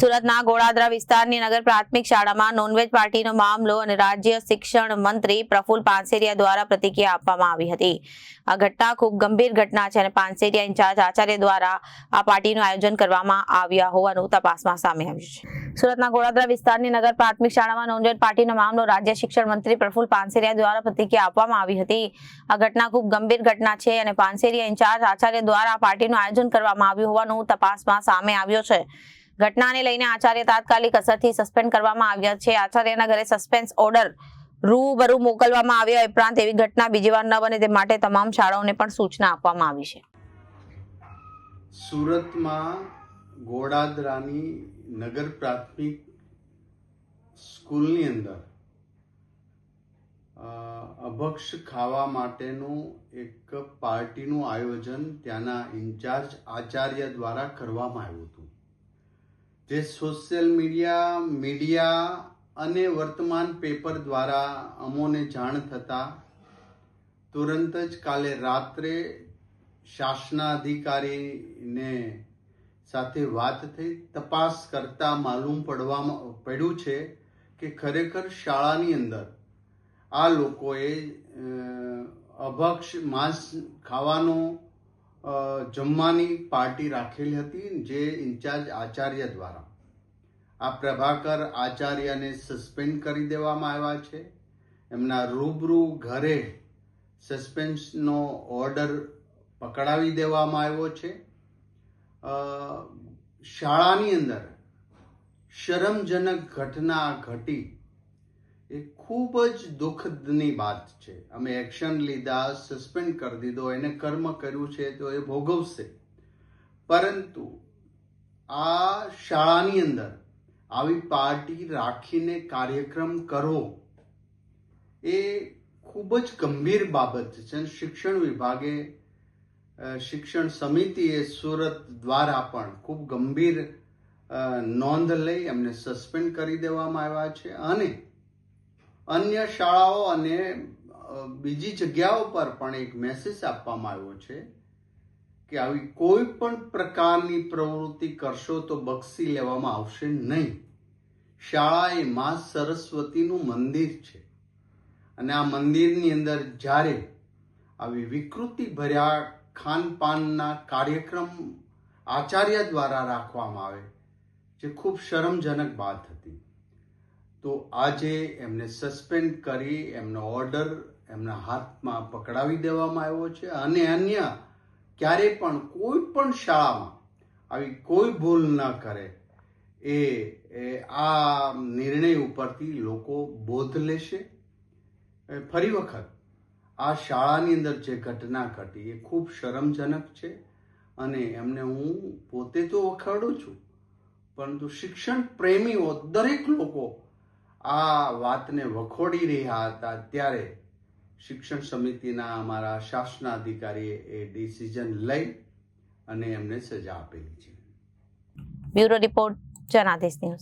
સુરતના ગોળાદરા વિસ્તારની નગર પ્રાથમિક શાળામાં નોનવેજ પાર્ટીનો મામલો અને રાજ્ય શિક્ષણ મંત્રી પ્રફુલ પાનસેરિયા દ્વારા પ્રતિક્રિયા આપવામાં આવી હતી. આ ઘટના ખૂબ ગંભીર ઘટના છે અને પાનસેરિયા ઇન્ચાર્જ આચાર્ય દ્વારા આ પાર્ટીનું આયોજન કરવામાં આવ્યા હોવાનું તપાસમાં સામે આવ્યું છે. સુરતના ગોળાદરા વિસ્તારની નગર પ્રાથમિક શાળામાં નોનવેજ પાર્ટીનો મામલો રાજ્ય શિક્ષણ મંત્રી પ્રફુલ પાનસેરિયા દ્વારા પ્રતિક્રિયા આપવામાં આવી હતી. આ ઘટના ખૂબ ગંભીર ઘટના છે અને પાનસેરિયા ઇન્ચાર્જ આચાર્ય દ્વારા આ પાર્ટીનું આયોજન કરવામાં આવ્યું હોવાનું તપાસમાં સામે આવ્યો છે. ઘટનાને લઈને આચાર્ય તાત્કાલિક અસરથી સસ્પેન્ડ કરવામાં આવ્યા છે. આચાર્યના ઘરે સસ્પેન્સ ઓર્ડર રૂબરૂ મોકલવામાં આવ્યા ઉપરાંત એવી ઘટના બીજી વાર ન બને તે માટે તમામ શાળાઓને પણ સૂચના આપવામાં આવી છે. સુરતમાં ગોડાદરાની નગર પ્રાથમિક સ્કૂલની અંદર અભક્ષ ખાવા માટેનું એક પાર્ટીનું આયોજન ત્યાંના ઇન્ચાર્જ આચાર્ય દ્વારા કરવામાં આવ્યું હતું. જે સોશિયલ મીડિયા મીડિયા અને વર્તમાન પેપર દ્વારા અમોને જાણ થતાં તુરંત જ કાલે રાત્રે શાસનાધિકારીને સાથે વાત થઈ. તપાસ કરતા માલુમ પડવામાં, પડ્યું છે કે ખરેખર શાળાની અંદર આ લોકોએ અભક્ષ માંસ ખાવાનો જમવાની પાર્ટી રાખેલી હતી જે ઇન્ચાર્જ આચાર્ય દ્વારા. આ પ્રભાકર આચાર્યને સસ્પેન્ડ કરી દેવામાં આવ્યા છે. એમના રૂબરૂ ઘરે સસ્પેન્સનો ઓર્ડર પકડાવી દેવામાં આવ્યો છે. શાળાની અંદર શરમજનક ઘટના ઘટી એ ખૂબ જ દુઃખદની વાત છે. અમે એક્શન લીધા સસ્પેન્ડ કરી દીધો, એને કર્મ કર્યું છે તો એ ભોગવશે. પરંતુ આ શાળાની અંદર આવી પાર્ટી રાખીને કાર્યક્રમ કરો એ ખૂબ જ ગંભીર બાબત છે અને શિક્ષણ વિભાગે શિક્ષણ સમિતિએ સુરત દ્વારા પણ ખૂબ ગંભીર નોંધ લઈ એમને સસ્પેન્ડ કરી દેવામાં આવ્યા છે અને અન્ય શાળાઓ અને બીજી જગ્યાઓ પર પણ એક મેસેજ આપવામાં આવ્યો છે કે આવી કોઈ પણ પ્રકારની પ્રવૃત્તિ કરશો તો બક્ષી લેવામાં આવશે નહીં. શાળા એ મા સરસ્વતીનું મંદિર છે અને આ મંદિરની અંદર જ્યારે આવી વિકૃતિ ભર્યા ખાનપાનના કાર્યક્રમ આચાર્ય દ્વારા રાખવામાં આવે, જે ખૂબ શરમજનક વાત હતી. તો આજે એમને સસ્પેન્ડ કરી, એમનો ઓર્ડર એમના હાથમાં પકડાવી દેવામાં આવ્યો છે અને અન્ય ક્યારે પણ કોઈ પણ શાળામાં આવી કોઈ ભૂલ ન કરે એ આ નિર્ણય ઉપરથી લોકો બોધ લેશે. ફરી વખત આ શાળાની અંદર જે ઘટના ઘટી એ ખૂબ શરમજનક છે અને એમને હું પોતે તો વખાડું છું. પરંતુ શિક્ષણ પ્રેમીઓ દરેક લોકો આ વાતને વખોડી રહ્યા હતા ત્યારે શિક્ષણ સમિતિના અમારા શાસનાધિકારીએ એ ડિસિઝન લઈ અને એમને સજા આપેલી છે. Bureau report Janadesh news.